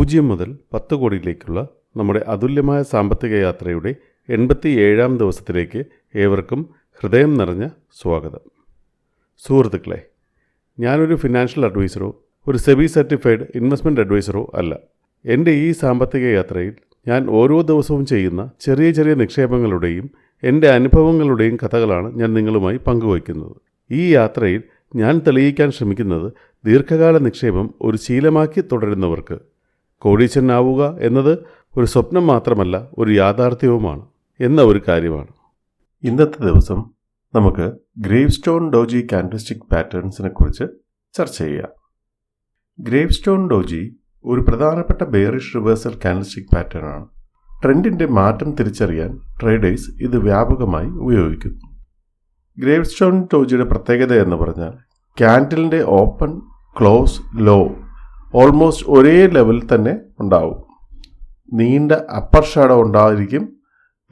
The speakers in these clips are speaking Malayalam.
പൂജ്യം മുതൽ പത്ത് കോടിയിലേക്കുള്ള നമ്മുടെ അതുല്യമായ സാമ്പത്തിക യാത്രയുടെ എൺപത്തി ഏഴാം ദിവസത്തിലേക്ക് ഏവർക്കും ഹൃദയം നിറഞ്ഞ സ്വാഗതം. സുഹൃത്തുക്കളെ ഞാനൊരു ഫിനാൻഷ്യൽ അഡ്വൈസറോ ഒരു സെബി സർട്ടിഫൈഡ് ഇൻവെസ്റ്റ്മെന്റ് അഡ്വൈസറോ അല്ല. എന്റെ ഈ സാമ്പത്തിക യാത്രയിൽ ഞാൻ ഓരോ ദിവസവും ചെയ്യുന്ന ചെറിയ ചെറിയ നിക്ഷേപങ്ങളുടെയും എന്റെ അനുഭവങ്ങളുടെയും കഥകളാണ് ഞാൻ നിങ്ങളുമായി പങ്കുവയ്ക്കുന്നത്. ഈ യാത്രയിൽ ഞാൻ തെളിയിക്കാൻ ശ്രമിക്കുന്നത് ദീർഘകാല നിക്ഷേപം ഒരു ശീലമാക്കി തുടരുന്നവർക്ക് കോടീശ്വരനാവുക എന്നത് ഒരു സ്വപ്നം മാത്രമല്ല ഒരു യാഥാർത്ഥ്യവുമാണ് എന്ന ഒരു കാര്യമാണ്. ഇന്നത്തെ ദിവസം നമുക്ക് ഗ്രേവ് സ്റ്റോൺ ഡോജി കാൻഡൽസ്റ്റിക് പാറ്റേൺസിനെ കുറിച്ച് ചർച്ച ചെയ്യാം. ഗ്രേവ് സ്റ്റോൺ ഡോജി ഒരു പ്രധാനപ്പെട്ട ബെയറിഷ് റിവേഴ്സൽ കാൻഡൽസ്റ്റിക് പാറ്റേൺ ആണ് ട്രെൻഡിന്റെ മാറ്റം തിരിച്ചറിയാൻ ട്രേഡേഴ്സ് ഇത് വ്യാപകമായി ഉപയോഗിക്കുന്നു. ഗ്രേവ് സ്റ്റോൺ ഡോജിയുടെ പ്രത്യേകത എന്ന് പറഞ്ഞാൽ ക്യാൻഡിലിന്റെ ഓപ്പൺ ക്ലോസ് ലോ ഓൾമോസ്റ്റ് ഒരേ ലെവൽ തന്നെ ഉണ്ടാവും. നീണ്ട അപ്പർ ഷാഡോ ഉണ്ടായിരിക്കും.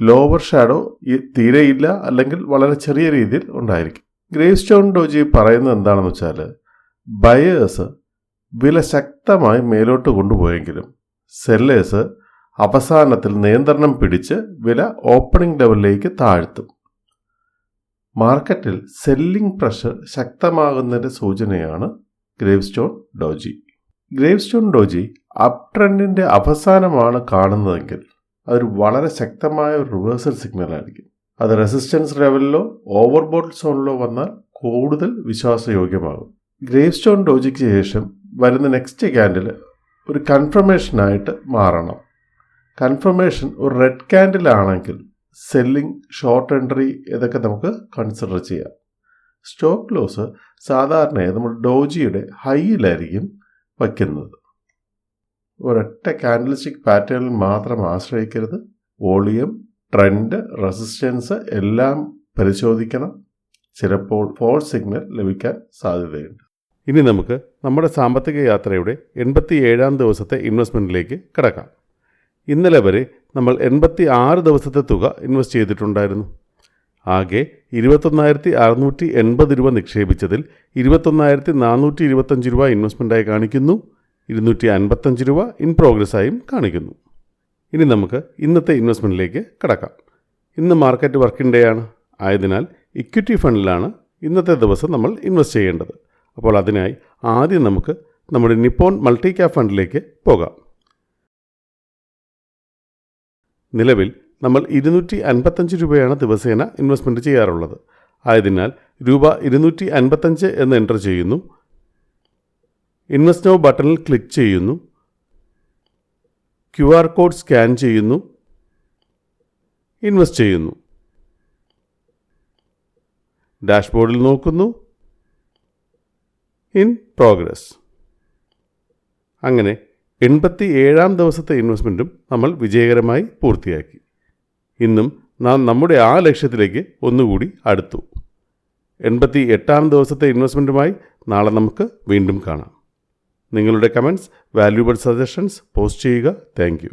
ലോവർ ഷാഡോ തീരെയില്ല അല്ലെങ്കിൽ വളരെ ചെറിയ രീതിയിൽ ഉണ്ടായിരിക്കും. ഗ്രേവ് സ്റ്റോൺ ഡോജി പറയുന്നത് എന്താണെന്ന് വെച്ചാൽ ബയേഴ്സ് വില ശക്തമായി മേലോട്ട് കൊണ്ടുപോയെങ്കിലും സെല്ലേഴ്സ് അവസാനത്തിൽ നിയന്ത്രണം പിടിച്ച് വില ഓപ്പണിംഗ് ലെവലിലേക്ക് താഴ്ത്തും. മാർക്കറ്റിൽ സെല്ലിംഗ് പ്രഷർ ശക്തമാകുന്നതിന്റെ സൂചനയാണ് gravestone doji gravestone doji up ട്രെൻഡിന്റെ അവസാനമാണ് കാണുന്നതെങ്കിൽ അതൊരു വളരെ ശക്തമായ ഒരു റിവേഴ്സൽ സിഗ്നൽ ആയിരിക്കും അത് റെസിസ്റ്റൻസ് ലെവലിലോ ഓവർബോട്ട് സോണിലോ വന്നാൽ കൂടുതൽ വിശ്വാസയോഗ്യമാകും. ഗ്രേവ് സ്റ്റോൺ ഡോജിക്ക് ശേഷം വരുന്ന നെക്സ്റ്റ് ക്യാൻഡിൽ ഒരു കൺഫർമേഷനായിട്ട് മാറണം. കൺഫർമേഷൻ ഒരു റെഡ് ക്യാൻഡിൽ ആണെങ്കിൽ സെല്ലിംഗ് ഷോർട്ട് എൻട്രി ഇതൊക്കെ നമുക്ക് കൺസിഡർ ചെയ്യാം. സ്റ്റോക്ക് ലോസ് സാധാരണയായി നമ്മൾ ഡോജിയുടെ ഹൈയിലായിരിക്കും. വയ്ക്കുന്നത്. ഒരൊറ്റ കാൻഡൽസ്റ്റിക് പാറ്റേണിൽ മാത്രം ആശ്രയിക്കരുത്. വോളിയം ട്രെൻഡ് റെസിസ്റ്റൻസ് എല്ലാം പരിശോധിക്കണം. ചിലപ്പോൾ ഫോൾ സിഗ്നൽ ലഭിക്കാൻ സാധ്യതയുണ്ട്. ഇനി നമുക്ക് നമ്മുടെ സാമ്പത്തിക യാത്രയുടെ എൺപത്തി ഏഴാം ദിവസത്തെ ഇൻവെസ്റ്റ്മെന്റിലേക്ക് കിടക്കാം. ഇന്നലെ വരെ നമ്മൾ എൺപത്തി ആറ് ദിവസത്തെ തുക ഇൻവെസ്റ്റ് ചെയ്തിട്ടുണ്ടായിരുന്നു. ആകെ ഇരുപത്തൊന്നായിരത്തി അറുന്നൂറ്റി എൺപത് രൂപ നിക്ഷേപിച്ചതിൽ ഇരുപത്തൊന്നായിരത്തി നാനൂറ്റി ഇരുപത്തഞ്ച് രൂപ ഇൻവെസ്റ്റ്മെന്റായി കാണിക്കുന്നു. ഇരുന്നൂറ്റി അൻപത്തഞ്ച് രൂപ ഇൻ പ്രോഗ്രസ്സായും കാണിക്കുന്നു. ഇനി നമുക്ക് ഇന്നത്തെ ഇൻവെസ്റ്റ്മെന്റിലേക്ക് കടക്കാം. ഇന്ന് മാർക്കറ്റ് വർക്കിംഗ് ഡേ ആണ്. ആയതിനാൽ ഇക്വിറ്റി ഫണ്ടിലാണ് ഇന്നത്തെ ദിവസം നമ്മൾ ഇൻവെസ്റ്റ് ചെയ്യേണ്ടത്. അപ്പോൾ അതിനായി ആദ്യം നമുക്ക് നമ്മുടെ നിപ്പോൺ മൾട്ടി ക്യാപ് ഫണ്ടിലേക്ക് പോകാം. നിലവിൽ നമ്മൾ ഇരുന്നൂറ്റി അൻപത്തഞ്ച് രൂപയാണ് ദിവസേന ഇൻവെസ്റ്റ്മെന്റ് ചെയ്യാറുള്ളത്. ആയതിനാൽ രൂപ ഇരുന്നൂറ്റി അൻപത്തഞ്ച് എന്ന് എന്റർ ചെയ്യുന്നു. ഇൻവെസ്റ്റ് നോ ബട്ടണിൽ ക്ലിക്ക് ചെയ്യുന്നു. ക്യു ആർ കോഡ് സ്കാൻ ചെയ്യുന്നു. ഇൻവെസ്റ്റ് ചെയ്യുന്നു. ഡാഷ്ബോർഡിൽ നോക്കുന്നു. ഇൻ പ്രോഗ്രസ് അങ്ങനെ എൺപത്തി ഏഴാം ദിവസത്തെ ഇൻവെസ്റ്റ്മെന്റും നമ്മൾ വിജയകരമായി പൂർത്തിയാക്കി. ഇന്നും നാം നമ്മുടെ ആ ലക്ഷ്യത്തിലേക്ക് ഒന്നുകൂടി അടുത്തു. എൺപത്തി എട്ടാം ദിവസത്തെ ഇൻവെസ്റ്റ്മെന്റുമായി നാളെ നമുക്ക് വീണ്ടും കാണാം. നിങ്ങളുടെ കമന്റ്സ് വാല്യൂബിൾ സജഷൻസ് പോസ്റ്റ് ചെയ്യുക. താങ്ക്